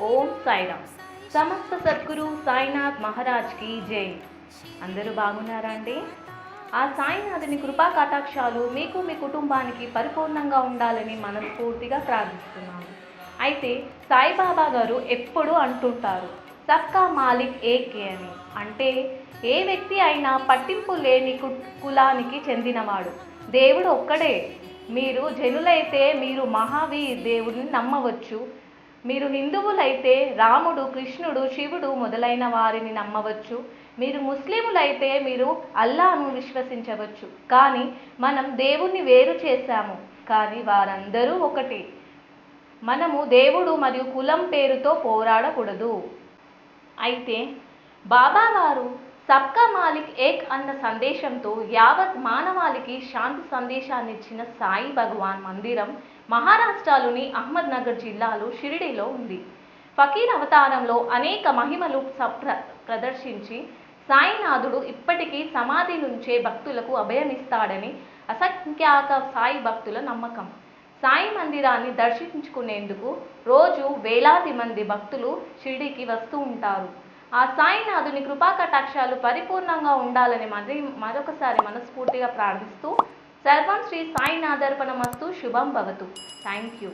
ఓం సాయిరామ్. సమస్త సద్గురు సాయినాథ్ మహారాజ్కి జై. అందరూ బాగున్నారా అండి? ఆ సాయినాథుని కృపా కటాక్షాలు మీకు మీ కుటుంబానికి పరిపూర్ణంగా ఉండాలని మనస్ఫూర్తిగా ప్రార్థిస్తున్నాను అయితే సాయిబాబా గారు ఎప్పుడూ అంటుంటారు సక్కా మాలిక్ ఏకే అని. అంటే ఏ వ్యక్తి అయినా పట్టింపు లేని కు- కులానికి చెందినవాడు. దేవుడు ఒక్కడే. మీరు జనులైతే మీరు మహావీర్ దేవుడిని నమ్మవచ్చు. మీరు హిందువులైతే రాముడు కృష్ణుడు శివుడు మొదలైన వారిని నమ్మవచ్చు. మీరు ముస్లిములైతే మీరు అల్లాను విశ్వసించవచ్చు. కానీ మనం దేవుణ్ణి వేరు చేశాము. కానీ వారందరూ ఒకటి. మనము దేవుడు మరియు కులం పేరుతో పోరాడకూడదు. అయితే బాబా వారు సబ్కా మాలిక్ ఏక్ అన్న సందేశంతో యావత్ మానవాళికి శాంతి సందేశాన్ని ఇచ్చిన సాయి భగవాన్ మందిరం మహారాష్ట్రలోని అహ్మద్నగర్ జిల్లాలో షిరిడిలో ఉంది. ఫకీర్ అవతారంలో అనేక మహిమలు ప్రదర్శించి సాయినాథుడు ఇప్పటికీ సమాధి నుంచే భక్తులకు అభయమిస్తాడని అసంఖ్యాక సాయి భక్తుల నమ్మకం. సాయి మందిరాన్ని దర్శించుకునేందుకు రోజు వేలాది మంది భక్తులు షిరిడికి వస్తూ ఉంటారు. ఆ సాయినాథుని కృపా కటాక్షాలు పరిపూర్ణంగా ఉండాలని మరి మరొకసారి మనస్ఫూర్తిగా ప్రార్థిస్తూ సర్వం శ్రీ సాయినాథర్పణమస్తు శుభం భవతు. Thank you